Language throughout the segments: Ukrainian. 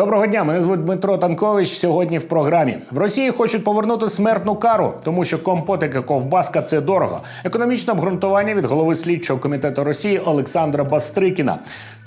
Доброго дня, мене звуть Дмитро Танкович. Сьогодні в програмі в Росії хочуть повернути смертну кару, тому що компотики ковбаска це дорого. Економічне обґрунтування від голови слідчого комітету Росії Олександра Бастрикіна.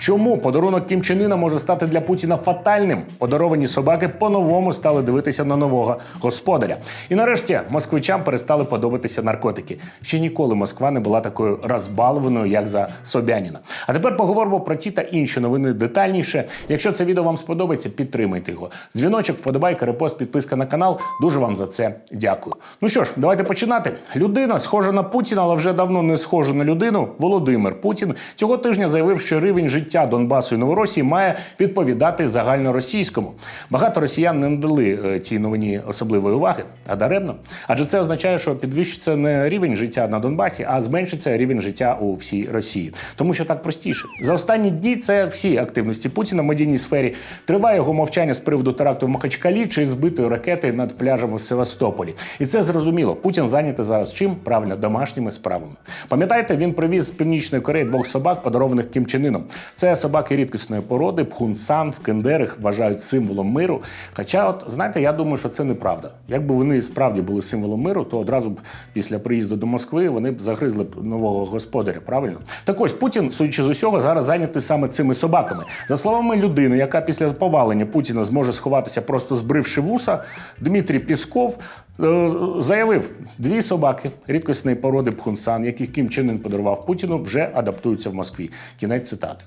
Чому подарунок Кім Чен Іна може стати для Путіна фатальним? Подаровані собаки по-новому стали дивитися на нового господаря. І нарешті москвичам перестали подобатися наркотики. Ще ніколи Москва не була такою розбалованою, як за Собяніна. А тепер поговоримо про ті та інші новини детальніше. Якщо це відео вам сподобається, підтримайте його. Дзвіночок, вподобайка, репост, підписка на канал. Дуже вам за це дякую. Ну що ж, давайте починати. Людина схожа на Путіна, але вже давно не схожа на людину. Володимир Путін цього тижня заявив, що рівень життя Донбасу і Новоросії має відповідати загальноросійському. Багато росіян не надали е, цій новині особливої уваги, а даремно. Адже це означає, що підвищиться не рівень життя на Донбасі, а зменшиться рівень життя у всій Росії. Тому що так простіше. За останні дні це всі активності Путіна в медійній сфері. Триває його мовчання з приводу теракту в Махачкалі чи збитої ракети над пляжем у Севастополі. І це зрозуміло. Путін зайнятий зараз чим? Правильно, домашніми справами. Пам'ятаєте, він привіз з північної Кореї двох собак, подарованих Кім Чен Іном. Це собаки рідкісної породи, пхунсан, в кендерих вважають символом миру. Хоча, от знаєте, я думаю, що це неправда. Якби вони справді були символом миру, то одразу б після приїзду до Москви вони б загризли б нового господаря. Правильно? Так ось Путін, судячи з усього, зараз зайнятий саме цими собаками. За словами людини, яка після повалення Путіна зможе сховатися, просто збривши вуса, Дмитрій Пісков е, заявив, дві собаки рідкісної породи пхунсан, яких Кім Чен Ін подарував Путіну, вже адаптуються в Москві. Кінець цитати.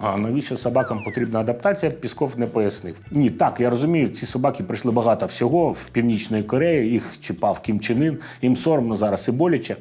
А навіщо собакам потрібна адаптація? Пісков не пояснив. Ні, так я розумію, ці собаки прийшли багато всього в північної Кореї. Їх чіпав Кім Чен Ін, їм соромно зараз і боляче.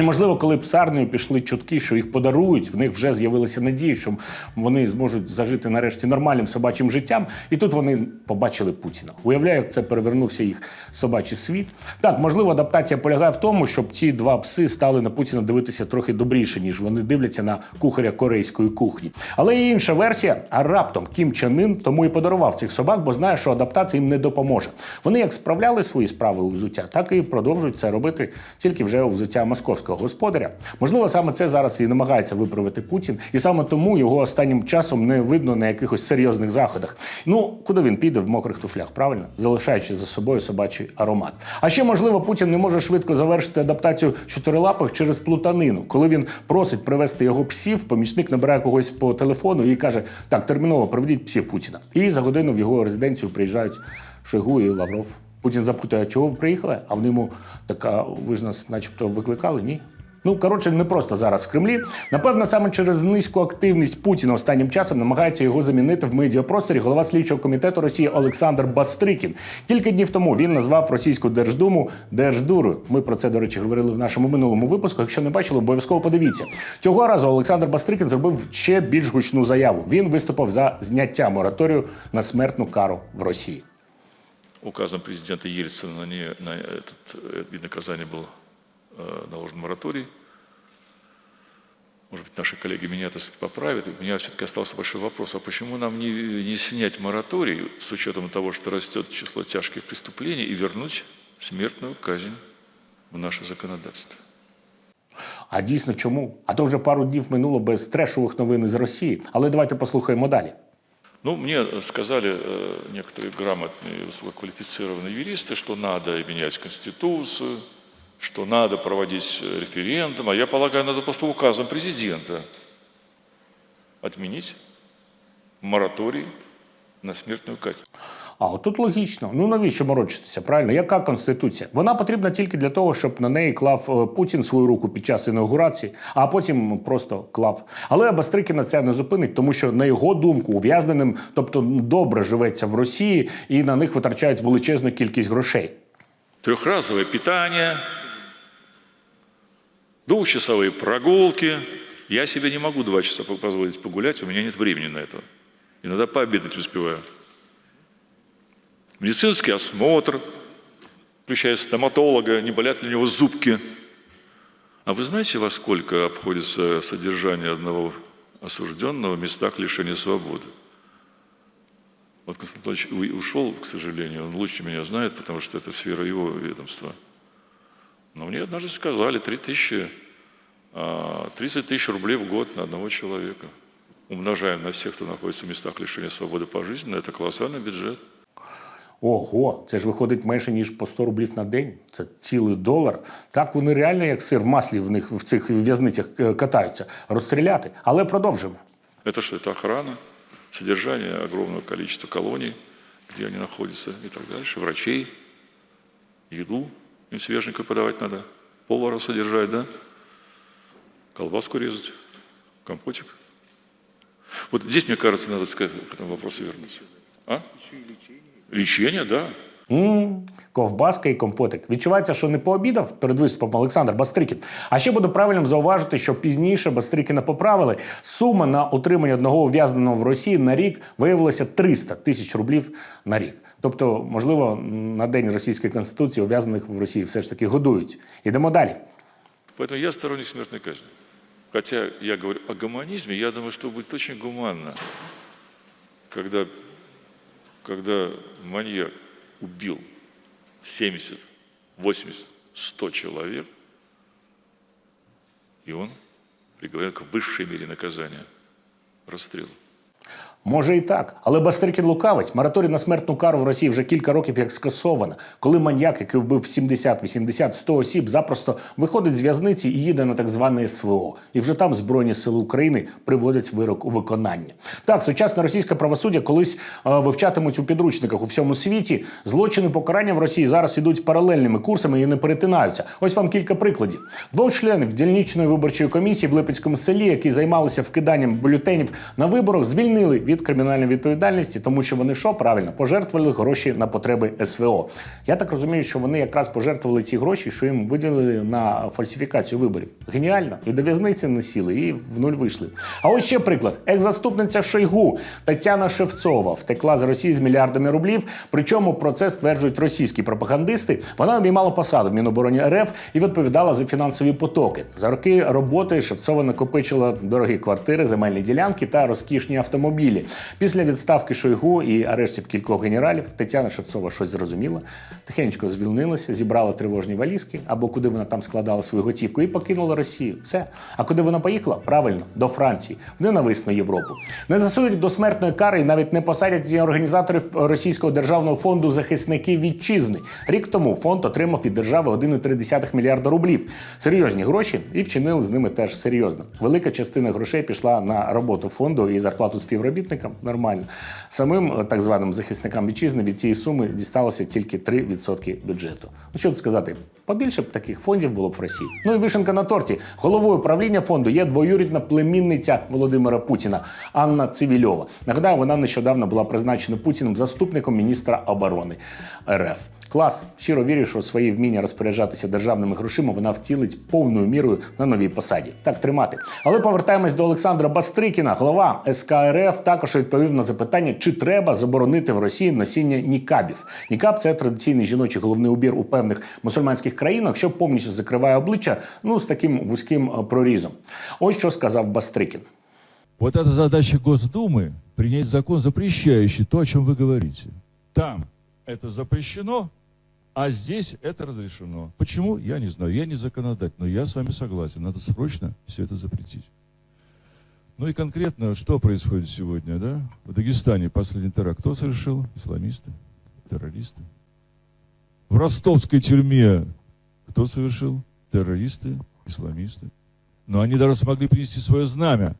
І можливо, коли армією пішли чутки, що їх подарують, в них вже з'явилися надії, що вони зможуть зажити нарешті нормальним собачим життям. І тут вони побачили Путіна. Уявляю, як це перевернувся їх собачий світ. Так, можливо, адаптація полягає в тому, щоб ці два пси стали на Путіна дивитися трохи добріше, ніж вони дивляться на кухаря корейської кухні. Але є інша версія. А раптом Кім Чен Ын тому і подарував цих собак, бо знає, що адаптація їм не допоможе. Вони як справляли свої справи у взуття, так і продовжують це робити тільки вже у взуття московського господаря. Можливо, саме це зараз і намагається виправити Путін, і саме тому його останнім часом не видно на якихось серйозних заходах. Ну куди він піде в мокрих туфлях, правильно залишаючи за собою собачий аромат. А ще можливо, Путін не може швидко завершити адаптацію чотирилапих через плутанину. Коли він просить привезти його псів, помічник набирає когось по телефону і каже: Так, терміново проведіть псів Путіна. І за годину в його резиденцію приїжджають Шойгу і Лавров. Путін запитує, чого ви приїхали? А вони йому така, ви ж нас, начебто, викликали? Ні. Ну, коротше, не просто зараз в Кремлі. Напевно, саме через низьку активність Путіна останнім часом намагається його замінити в медіапросторі голова слідчого комітету Росії Олександр Бастрикін. Кілька днів тому він назвав російську держдуму держдурою. Ми про це, до речі, говорили в нашому минулому випуску. Якщо не бачили, обов'язково подивіться. Цього разу Олександр Бастрикін зробив ще більш гучну заяву. Він виступив за зняття мораторію на смертну кару в Росії указом президента Ельцина на, не, на этот э, вид наказания был э, наложен мораторий. Может быть, наши коллеги меня так сказать, поправят. У меня все-таки остался большой вопрос, а почему нам не, не снять мораторий с учетом того, что растет число тяжких преступлений и вернуть смертную казнь в наше законодательство? А дійсно чому? А то вже пару днів минуло без трешових новин із Росії. Але давайте послухаємо далі. Ну, мне сказали э, некоторые грамотные, высококвалифицированные юристы, что надо менять Конституцию, что надо проводить э, референдум, а я полагаю, надо просто указом президента отменить мораторий на смертную казнь. А от тут логічно. Ну навіщо морочитися? Правильно, яка конституція? Вона потрібна тільки для того, щоб на неї клав е, Путін свою руку під час інаугурації, а потім просто клав. Але Бастрикіна це не зупинить, тому що на його думку ув'язненим, тобто добре живеться в Росії, і на них витрачають величезну кількість грошей. Трехразовое питание, двухчасовые прогулки. Я себе не могу два часа позволить погулять, у меня нет времени на это. Иногда пообедать успеваю. Медицинский осмотр, включая стоматолога, не болят ли у него зубки. А вы знаете, во сколько обходится содержание одного осужденного в местах лишения свободы? Вот Константин Анатольевич у- ушел, к сожалению, он лучше меня знает, потому что это сфера его ведомства. Но мне однажды сказали 3 тысячи, а, 30 тысяч рублей в год на одного человека. умножаем на всех, кто находится в местах лишения свободы пожизненно, это колоссальный бюджет. Ого, це ж виходить менше ніж по 100 рублів на день. Це цілий долар. Так вони реально, як сир в маслі в них в цих в'язницях е, катаються, розстріляти. Але продовжимо. Это что? Это охрана, содержание огромного количества колоний, где они находятся и так дальше, врачей, еду им свеженькую подавать надо, повара содержать, да, колбаску резать, компотик. Вот здесь, мне кажется, надо сказать, к этому вопросу вернуться. А? Лечение, да. м ковбаска і компотик. Відчувається, що не пообідав перед виступом Олександр Бастрикін. А ще буде правильним зауважити, що пізніше Бастрикіна поправили. Сума на утримання одного ув'язненого в Росії на рік виявилася 300 тисяч рублів на рік. Тобто, можливо, на день російської конституції ув'язнених в Росії все ж таки годують. Ідемо далі. Поэтому я сторонник смертной казни. Хотя я говорю о гуманизме, я думаю, что будет очень гуманно, когда, когда маньяк убил 70, 80, 100 человек, и он приговорен к высшей мере наказания – расстрелу. Може і так, але Бастрикін лукавець. Мораторій на смертну кару в Росії вже кілька років як скасовано. Коли маньяк, який вбив 70, 80, 100 осіб, запросто виходить з в'язниці і їде на так зване СВО. І вже там Збройні сили України приводять вирок у виконання. Так, сучасне російське правосуддя колись е, вивчатимуть у підручниках у всьому світі. Злочини покарання в Росії зараз ідуть паралельними курсами і не перетинаються. Ось вам кілька прикладів. Двох членів дільничної виборчої комісії в Липецькому селі, які займалися вкиданням бюлетенів на виборах, звільнили від кримінальної відповідальності, тому що вони що правильно пожертвували гроші на потреби СВО. Я так розумію, що вони якраз пожертвували ці гроші, що їм виділили на фальсифікацію виборів. Геніально, і до в'язниці не сіли, і в нуль вийшли. А ось ще приклад: екс-заступниця Шойгу Тетяна Шевцова втекла з Росії з мільярдами рублів. Причому про це стверджують російські пропагандисти. Вона обіймала посаду в Мінобороні РФ і відповідала за фінансові потоки. За роки роботи Шевцова накопичила дорогі квартири, земельні ділянки та розкішні автомобілі. Після відставки Шойгу і арештів кількох генералів Тетяна Шевцова щось зрозуміла, тихенько звільнилася, зібрала тривожні валізки або куди вона там складала свою готівку і покинула Росію. Все. А куди вона поїхала? Правильно, до Франції, в ненависну Європу. Не засують до смертної кари і навіть не посадять зі організаторів Російського державного фонду захисники вітчизни. Рік тому фонд отримав від держави 1,3 мільярда рублів. Серйозні гроші і вчинили з ними теж серйозно. Велика частина грошей пішла на роботу фонду і зарплату співробітникам. Нормально. Самим е, так званим захисникам вітчизни від цієї суми дісталося тільки 3% бюджету. Ну що тут сказати, побільше б таких фондів було б в Росії. Ну і вишенка на торті. Головою правління фонду є двоюрідна племінниця Володимира Путіна Анна Цивільова. Нагадаю, вона нещодавно була призначена Путіним заступником міністра оборони РФ. Клас. Щиро вірю, що свої вміння розпоряджатися державними грошима вона втілить повною мірою на новій посаді. Так тримати. Але повертаємось до Олександра Бастрикіна. Голова СК РФ також відповів на запитання, чи треба заборонити в Росії носіння нікабів. Нікаб це традиційний жіночий головний убір у певних мусульманських країнах, що повністю закриває обличчя ну з таким вузьким е, прорізом. Ось що сказав Бастрикін. Вот это задача Госдумы – принять закон, запрещающий то, о чем вы говорите. Там это запрещено, а здесь это разрешено. Почему? Я не знаю. Я не законодатель, но я с вами согласен. Надо срочно все это запретить. Ну и конкретно, что происходит сегодня, да? В Дагестане последний теракт кто совершил? Исламисты, террористы. В ростовской тюрьме кто совершил? Террористы, исламисты. Но они даже смогли принести свое знамя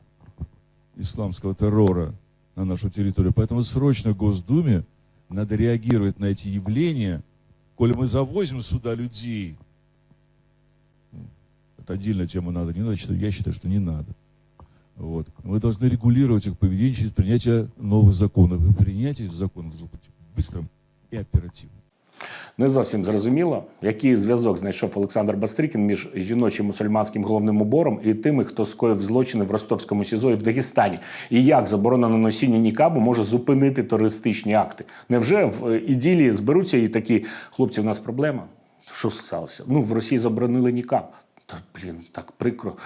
исламского террора на нашу территорию. Поэтому срочно Госдуме надо реагировать на эти явления, коли мы завозим сюда людей. Это отдельная тема надо, не надо, я считаю, что не надо. Вот. Мы должны регулировать их поведение через принятие новых законов. И принятие этих законов должно быть быстрым и оперативным. Не зовсім зрозуміло, який зв'язок знайшов Олександр Бастрикін між жіночим мусульманським головним убором і тими, хто скоїв злочини в ростовському СІЗО і в Дагестані, і як заборона на носіння нікабу може зупинити терористичні акти. Невже в е, іділії зберуться і такі хлопці? У нас проблема? Що сталося? Ну в Росії заборонили нікаб. Та блін, так прикро.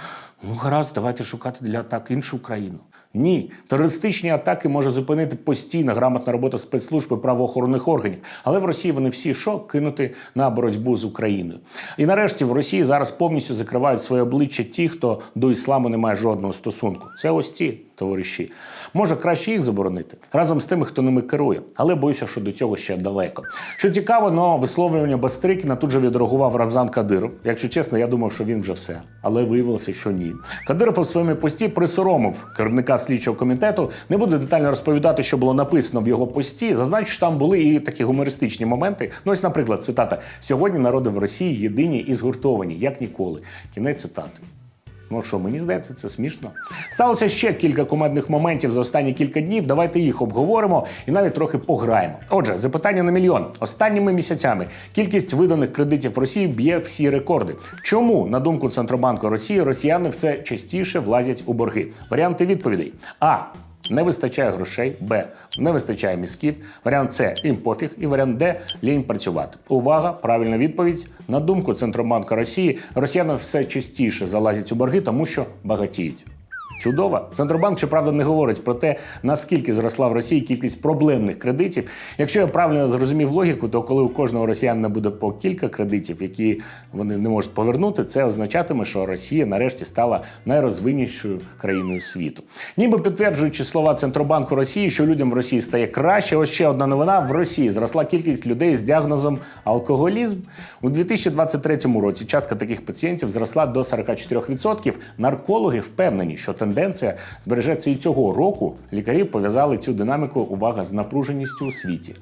Ну гаразд, давайте шукати для так іншу країну. Ні, терористичні атаки може зупинити постійна грамотна робота спецслужб і правоохоронних органів. Але в Росії вони всі що кинути на боротьбу з Україною. І нарешті в Росії зараз повністю закривають своє обличчя ті, хто до ісламу не має жодного стосунку. Це ось ці товариші. Може краще їх заборонити разом з тими, хто ними керує, але боюся, що до цього ще далеко. Що цікаво, на висловлювання Бастрикіна тут же відреагував Рамзан Кадиров. Якщо чесно, я думав, що він вже все, але виявилося, що ні. Кадиров у своєму пості присоромив керівника слідчого комітету. Не буду детально розповідати, що було написано в його пості. Зазначу, що там були і такі гумористичні моменти. Ну, ось, наприклад, цитата: сьогодні народи в Росії єдині і згуртовані, як ніколи. Кінець цитати. Ну що, мені здається, це смішно. Сталося ще кілька кумедних моментів за останні кілька днів. Давайте їх обговоримо і навіть трохи пограємо. Отже, запитання на мільйон. Останніми місяцями кількість виданих кредитів Росії б'є всі рекорди. Чому, на думку Центробанку Росії, росіяни все частіше влазять у борги? Варіанти відповідей: А. Не вистачає грошей, Б. Не вистачає мізків. Варіант С їм пофіг. І варіант Д лінь працювати. Увага! Правильна відповідь. На думку Центробанку Росії, росіяни все частіше залазять у борги, тому що багатіють. Чудово. Центробанк, щоправда, не говорить про те, наскільки зросла в Росії кількість проблемних кредитів. Якщо я правильно зрозумів логіку, то коли у кожного росіянина буде по кілька кредитів, які вони не можуть повернути, це означатиме, що Росія нарешті стала найрозвиннішою країною світу. Ніби підтверджуючи слова Центробанку Росії, що людям в Росії стає краще. Ось ще одна новина: в Росії зросла кількість людей з діагнозом алкоголізм у 2023 році. Частка таких пацієнтів зросла до 44%. Наркологи впевнені, що тенденція збережеться і цього року. Лікарі пов'язали цю динаміку увага з напруженістю у світі.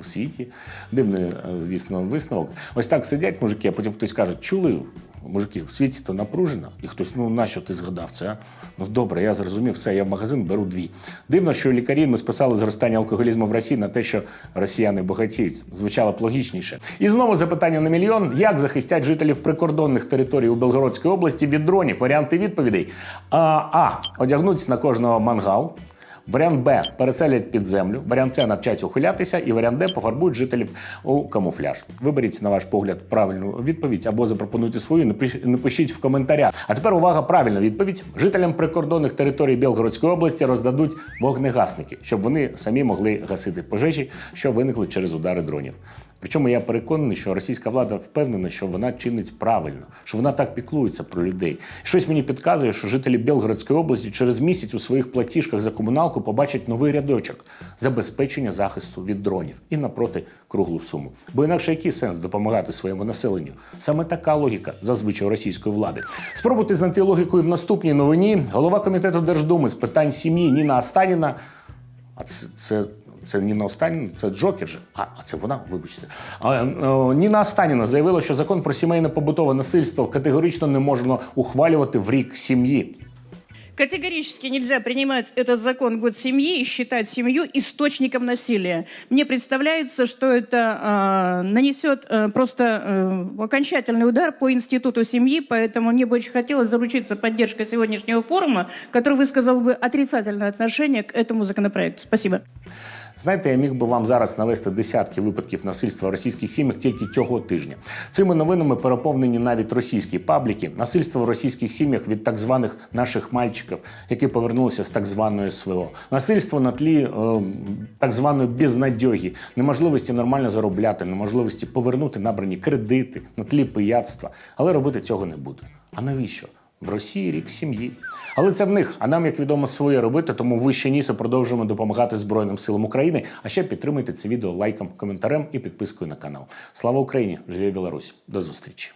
У світі дивний, е, звісно, висновок. Ось так сидять мужики, а потім хтось каже: чули, мужики, в світі то напружено, і хтось, ну нащо ти згадав це? А? Ну добре, я зрозумів, все, я в магазин беру дві. Дивно, що лікарі не списали зростання алкоголізму в Росії на те, що росіяни багатіють. Звучало б логічніше. І знову запитання на мільйон: як захистять жителів прикордонних територій у Белгородській області від дронів? Варіанти відповідей: а, а одягнуть на кожного мангал. Варіант Б переселять під землю. Варіант С навчать ухилятися, і варіант Д пофарбують жителів у камуфляж. Виберіть на ваш погляд правильну відповідь або запропонуйте свою. напиш- Напишіть в коментарях. А тепер увага, правильна відповідь. Жителям прикордонних територій Білгородської області роздадуть вогнегасники, щоб вони самі могли гасити пожежі, що виникли через удари дронів. Причому я переконаний, що російська влада впевнена, що вона чинить правильно, що вона так піклується про людей. Щось мені підказує, що жителі Білгородської області через місяць у своїх платіжках за комуналку побачать новий рядочок забезпечення захисту від дронів і напроти круглу суму. Бо інакше який сенс допомагати своєму населенню? Саме така логіка зазвичай російської влади. Спробуйте знайти логіку і в наступній новині. Голова комітету Держдуми з питань сім'ї Ніна Астаніна. А це, це, це Ніна Останіна, це Джокер же. А, а це вона, вибачте. А, е, Ніна Останіна заявила, що закон про сімейне побутове насильство категорично не можна ухвалювати в рік сім'ї. Категорически нельзя принимать этот закон «Год семьи» и считать семью источником насилия. Мне представляется, что это э, нанесет э, просто э, окончательный удар по институту семьи, поэтому мне бы очень хотелось заручиться поддержкой сегодняшнего форума, который высказал бы отрицательное отношение к этому законопроекту. Спасибо. Знаєте, я міг би вам зараз навести десятки випадків насильства в російських сім'ях тільки цього тижня. Цими новинами переповнені навіть російські пабліки. Насильство в російських сім'ях від так званих наших мальчиків, які повернулися з так званої СВО. Насильство на тлі е, так званої безнадьоги, неможливості нормально заробляти, неможливості повернути набрані кредити на тлі пияцтва. Але робити цього не буде. А навіщо? В Росії рік сім'ї. Але це в них. А нам, як відомо, своє робити. Тому вище ніса продовжуємо допомагати Збройним силам України. А ще підтримуйте це відео лайком, коментарем і підпискою на канал. Слава Україні! Живе Білорусь! До зустрічі!